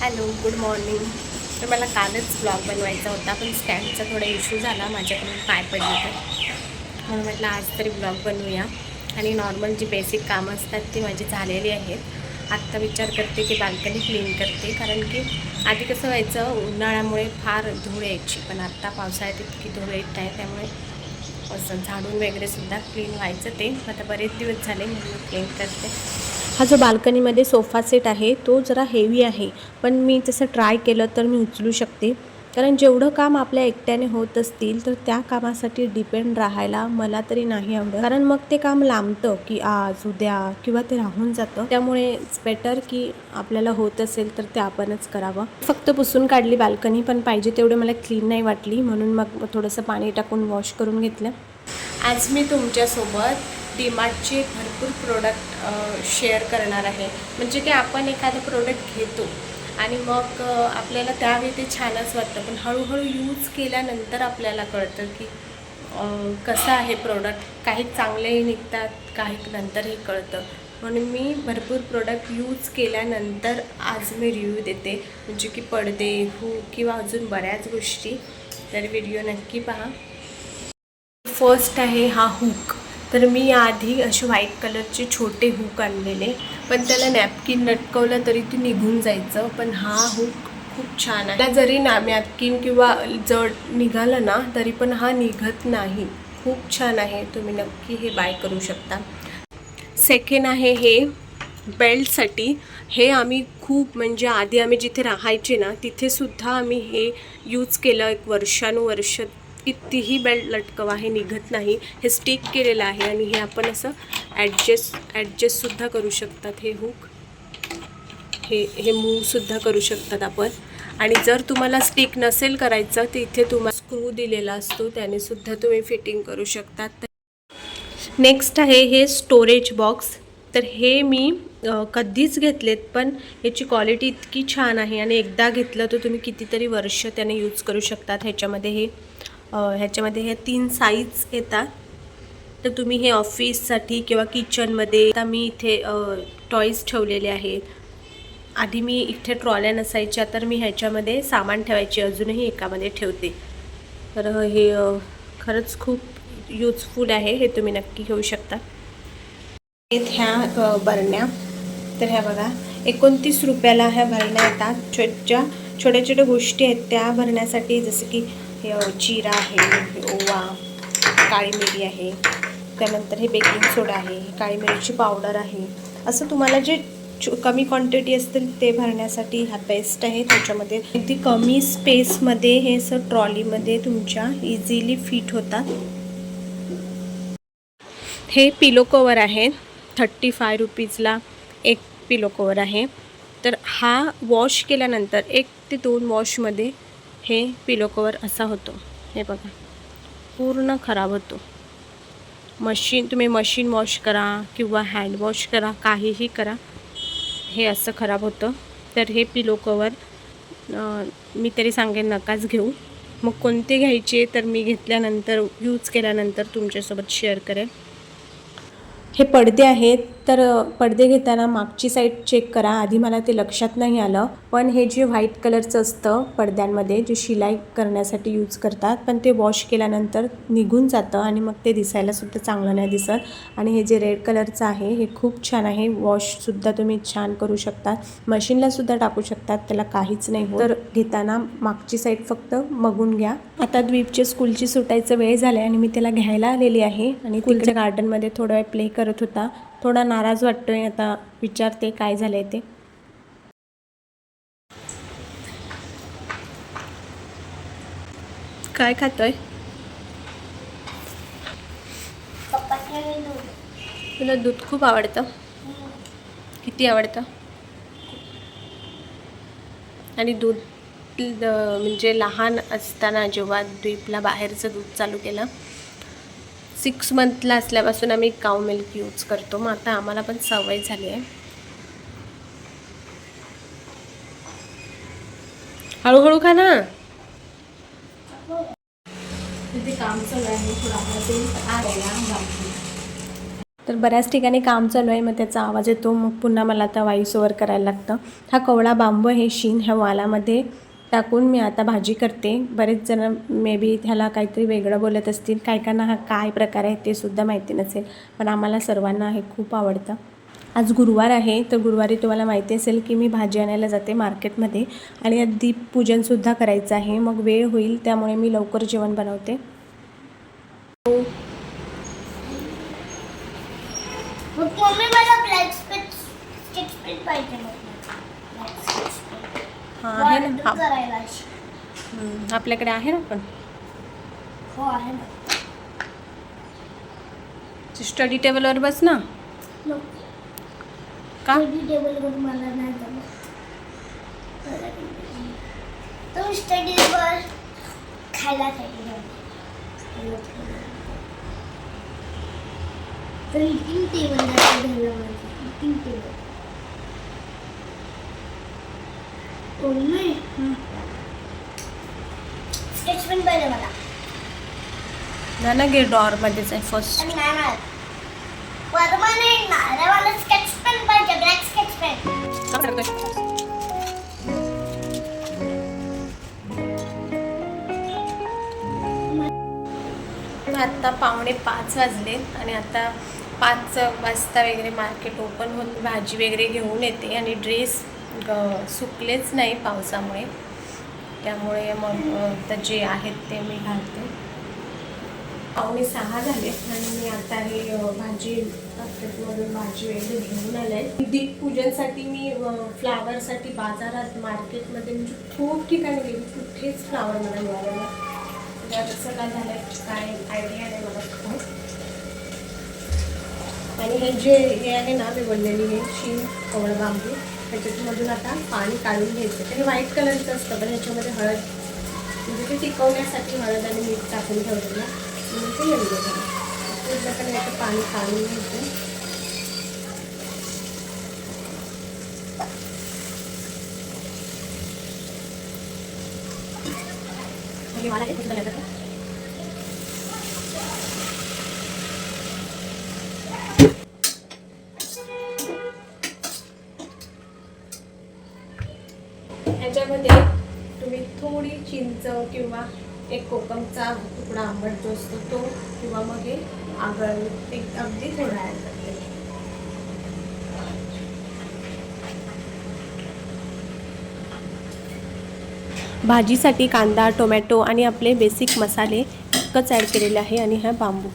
Hello good morning. तर मला कालच ब्लॉग बनवायचा होता पण स्टँडचा थोडा इश्यू झाला माझ्याकडून पाय पडले तर म्हणून म्हटलं आज तरी ब्लॉग बनवूया. आणि नॉर्मल जी बेसिक कामं असतात ती माझी झालेली आहेत. आत्ता विचार करते की बाल्कनी क्लीन करते कारण की आधी कसं व्हायचं उन्हाळ्यामुळे फार धूळ यायची पण आत्ता पावसाळ्यात इतकी धूळ येत नाही त्यामुळे असं झाडून वगैरे सुद्धा क्लीन व्हायचं ते. आता बरेच दिवस झाले म्हणून क्लीन करते. हा जो बाल्कनीमध्ये सोफा सेट आहे तो जरा हेवी आहे. पण मी तसं ट्राय केलं तर मी उचलू शकते. कारण जेवढं काम आपल्या एकट्याने होत असतील तर त्या कामासाठी डिपेंड राहायला मला तरी नाही आवडत. कारण मग ते काम लांबतं की आज उद्या किंवा ते राहून जातं. त्यामुळे बेटर की आपल्याला होत असेल तर ते आपणच करावं. फक्त पुसून काढली बाल्कनी पण पाहिजे तेवढे मला क्लीन नाही वाटली. म्हणून मग थोडंसं पाणी टाकून वॉश करून घेतलं. आज मी तुमच्यासोबत डीमार्टचे भरपूर प्रोडक्ट शेअर करणार आहे. म्हणजे की आपण एखादं प्रोडक्ट घेतो आणि मग आपल्याला त्यावेळी ते छानच वाटतं. पण हळूहळू यूज केल्यानंतर आपल्याला कळतं की कसं आहे प्रोडक्ट काही चांगलेही निघतात काही नंतरही कळतं. म्हणून मी भरपूर प्रोडक्ट यूज केल्यानंतर आज मी रिव्ह्यू देते. म्हणजे की पडदे हू किंवा अजून बऱ्याच गोष्टी. तर व्हिडिओ नक्की पहा. फर्स्ट आहे हा हुक तर मी आधी असे व्हाईट कलरचे छोटे हुक आणलेले पण त्याला नॅपकिन लटकवलं तरी ते निघून जायचं पण हा हुक खूप छान आहे. त्याला जरी ना नॅपकिन किंवा जड निघालं ना तरी पण हा निघत नाही. खूप छान आहे. तुम्ही नक्की हे बाय करू शकता. सेकंड आहे हे बेल्टसाठी हे आम्ही खूप म्हणजे आधी आम्ही जिथे राहायचे ना तिथेसुद्धा आम्ही हे यूज केलं एक वर्षानुवर्ष. कितीही बेल्ट लटकवा हे निघत नाही. हे स्टिक केलेलं आहे आणि हे आपण असं ॲडजस्ट ॲडजस्टसुद्धा करू शकतात. हे हुक हे हे मूवसुद्धा करू शकतात आपण. आणि जर तुम्हाला स्टिक नसेल करायचं तर इथे तुम्हाला स्क्रू दिलेला असतो. त्याने सुद्धा तुम्ही फिटिंग करू शकतात. नेक्स्ट आहे हे स्टोरेज बॉक्स तर हे मी कधीच घेतलेत पण याची क्वालिटी इतकी छान आहे आणि एकदा घेतलं तर तुम्ही कितीतरी वर्ष त्याने यूज करू शकतात. ह्याच्यामध्ये हे ह्याच्यामध्ये हे तीन साईज येतात. तर तुम्ही हे ऑफिससाठी किंवा किचनमध्ये आता मी इथे टॉईज ठेवलेले आहेत. आधी मी इथे ट्रॉल्या नसायच्या तर मी ह्याच्यामध्ये सामान ठेवायची अजूनही एकामध्ये ठेवते. तर हे खरंच खूप यूजफुल आहे हे तुम्ही नक्की घेऊ शकता. ह्या बरण्या. तर ह्या बघा एकोणतीस रुपयाला ह्या भरण्या येतात. छो ज्या छोट्या छोट्या गोष्टी आहेत त्या भरण्यासाठी जसं की हे जिरा आहे ओवा काळी मिरी आहे त्यानंतर हे बेकिंग सोडा आहे काळी मिरीची पावडर आहे. असं तुम्हाला जे कमी क्वांटिटी असतील ते भरण्यासाठी हा बेस्ट आहे. त्याच्यामध्ये अगदी कमी स्पेसमध्ये हे असं ट्रॉलीमध्ये तुमच्या इझिली फिट होतात. हे पिलो कवर आहे. थर्टी फाय रुपीजला एक पिलो कवर आहे. तर हा वॉश केल्यानंतर एक ते दोन वॉशमध्ये हे पिलो कवर असा होतो. हे बघा. पूर्ण खराब होतो. मशीन तुम्ही मशीन वॉश करा किंवा हँड वॉश करा काहीही करा हे असं खराब होतं. तर हे पिलो कवर मी तरी सांगेन नकाच घेऊ. मग कोणते घ्यायचे तर मी घेतल्यानंतर यूज केल्यानंतर तुमच्यासोबत शेअर करेन. हे पडदे आहेत. तर पडदे घेताना मागची साईड चेक करा. आधी मला ते लक्षात नाही आलं. पण हे जे व्हाईट कलरचं असतं पडद्यांमध्ये जे शिलाई करण्यासाठी यूज करतात पण ते वॉश केल्यानंतर निघून जातं आणि मग ते दिसायला सुद्धा चांगलं नाही दिसत. आणि हे जे रेड कलरचं आहे हे खूप छान आहे. वॉशसुद्धा तुम्ही छान करू शकता. मशीनला सुद्धा टाकू शकतात. त्याला काहीच नाही तर घेताना मागची साईड फक्त बघून घ्या. आता द्वीपच्या स्कूलची सुटायचं वेळ झाला आणि मी त्याला घ्यायला आलेली आहे. आणि तिकडच्या गार्डनमध्ये थोडा वेळ प्ले करत होता. थोडा नाराज वाटतो आहे आता विचारते काय झालं आहे ते. काय खातोय? तुला दूध खूप आवडतं. किती आवडतं? आणि दूध म्हणजे लहान असताना जेव्हा द्वीपला बाहेरचं दूध चालू केलं सिक्स मंथला असल्यापासून आम्ही काव मिल्क यूज करतो. मग आता आम्हाला पण सवय झाली आहे. हळूहळू खा ना. तर बऱ्याच ठिकाणी काम चालू आहे. मग त्याचा आवाज येतो. मग पुन्हा मला आता वाईस ओव्हर करायला लागतं. हा कवळा बांबू आहे शीन ह्या वालामध्ये. टाकून मी आता भाजी करते. बरेच जण मे बी ह्याला काहीतरी वेगळं बोलत असतील. काय काहींना हा काय प्रकार आहे ते सुद्धा माहिती नसेल. पण आम्हाला सर्वांना हे खूप आवडतं. आज गुरुवार आहे तर गुरुवारी तुम्हाला माहिती असेल की मी भाजी आणायला जाते मार्केटमध्ये आणि दीपपूजनसुद्धा करायचं आहे. मग वेळ होईल त्यामुळे मी लवकर जेवण बनवते. मग मला हां आहे ना हा. करायला. हम्म, आपल्याकडे आहे ना पण हो आहे ना. स्टडी टेबलवर बस ना. नको. का? स्टडी टेबलवर मला नाही जमत. तुम्ही स्टडीवर खायला तर टेबल टेबल स्केच पाहिजे मला. ना ना गे डॉरमध्येच आहे फर्स्ट आणि नाही नाही. परमनंट नाही रे मला स्केच पेन पाहिजे ब्लॅक स्केच पेन आत्ता पावणे पाच वाजले आणि आता पाच वाजता वगैरे मार्केट ओपन होऊन भाजी वगैरे घेऊन येते आणि ड्रेस सुकलेच नाही पावसामुळे. त्यामुळे मग आता जे आहेत ते मी घालते. पावणे सहा झाले आणि मी आता हे भाजी मार्केटमधून भाजी वगैरे घेऊन आले आहे दीपपूजनसाठी मी फ्लावरसाठी बाजारात मार्केटमध्ये म्हणजे खूप ठिकाणी गेली कुठेच फ्लावर मला मिळालं नाही. कसं काय झालं काय आयडिया नाही मला खूप. आणि हे जे हे आहे ना मी बनलेली हे शीन कवळ बांबू त्याच्यामधून आता पाणी काढून घ्यायचं. ते व्हाईट कलरचं असतं पण ह्याच्यामध्ये हळद म्हणजे ते टिकवण्यासाठी हळद आणि मीठ टाकून ठेवलेलं म्हणून ते येऊ झालं पूर्णपणे याचं पाणी काढून घ्यायचं. मला हे तुम्ही थोडी चिंच किंवा एक कोकमचा तुकडा आंबट जो असतो तो किंवा मग हे आगळ एक अगदी थोडा ॲड करते. भाजीसाठी कांदा टोमॅटो आणि आपले बेसिक मसाले इतकंच ॲड केलेले आहे आणि हा बांबू.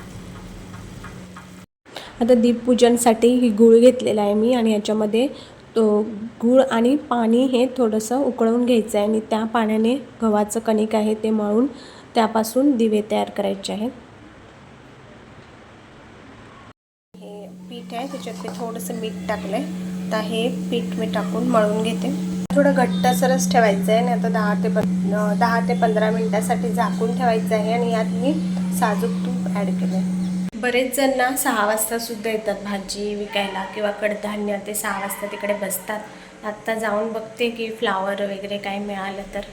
आता दीपपूजनसाठी ही गूळ घेतलेला आहे मी आणि ह्याच्यामध्ये तो गूळ आणि पाणी हे थोडंसं उकळवून घ्यायचं आहे आणि त्या पाण्याने गव्हाचं कणिक आहे ते मळून त्यापासून दिवे तयार करायचे आहेत. हे पीठ आहे त्याच्यात ते थोडंसं मीठ टाकलं आहे तर हे पीठ मी टाकून मळून घेते. थोडं घट्टसरच ठेवायचं आहे आणि आता दहा ते पं दहा ते पंधरा मिनटासाठी झाकून ठेवायचं आहे आणि यात मी साजूक तूप ॲड केलं आहे बरेच जण ना सहा वाजता सुद्धा येतात भाजी विकायला किंवा कडधान्य ते सहा वाजता तिकडे बसतात. आत्ता जाऊन बघते की फ्लावर वगैरे काय मिळालं तर.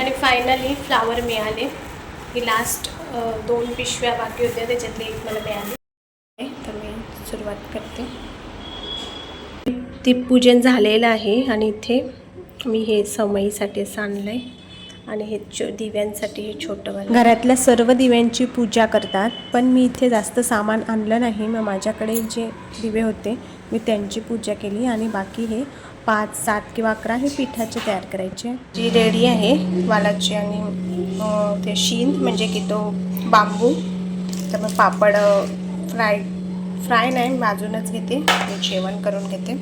आणि फायनली फ्लावर मिळाले. की लास्ट दोन पिशव्या बाकी होत्या त्याच्यातली एक मला मिळाली. तर मी सुरुवात करते. दीपपूजन झालेलं आहे आणि इथे मी हे समईसाठी आणलं आहे आणि हे छो दिव्यांसाठी हे छोटं घरातल्या सर्व दिव्यांची पूजा करतात पण मी इथे जास्त सामान आणलं नाही. मग माझ्याकडे जे दिवे होते मी त्यांची पूजा केली आणि बाकी हे पाच सात किंवा अकरा हे पिठाचे तयार करायचे. जी रेडी आहे वालाची आणि ते शीन म्हणजे की तो बांबू तर मग पापड फ्राय फ्राय नाही भाजूनच घेते. मी जेवण करून घेते.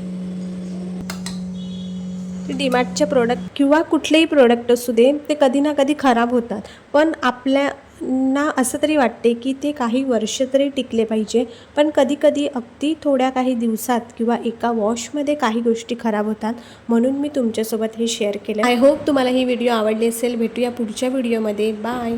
डीमार्टचे प्रोडक्ट किंवा कुठलेही प्रोडक्ट असू दे ते कधी ना कधी खराब होतात. पण आपल्याना असं तरी वाटते की ते काही वर्ष तरी टिकले पाहिजे. पण कधी कधी अगदी थोड्या काही दिवसात किंवा एका वॉशमध्ये काही गोष्टी खराब होतात. म्हणून मी तुमच्यासोबत हे शेअर केलं आय होप तुम्हाला ही व्हिडिओ आवडली असेल. भेटूया पुढच्या व्हिडिओमध्ये बाय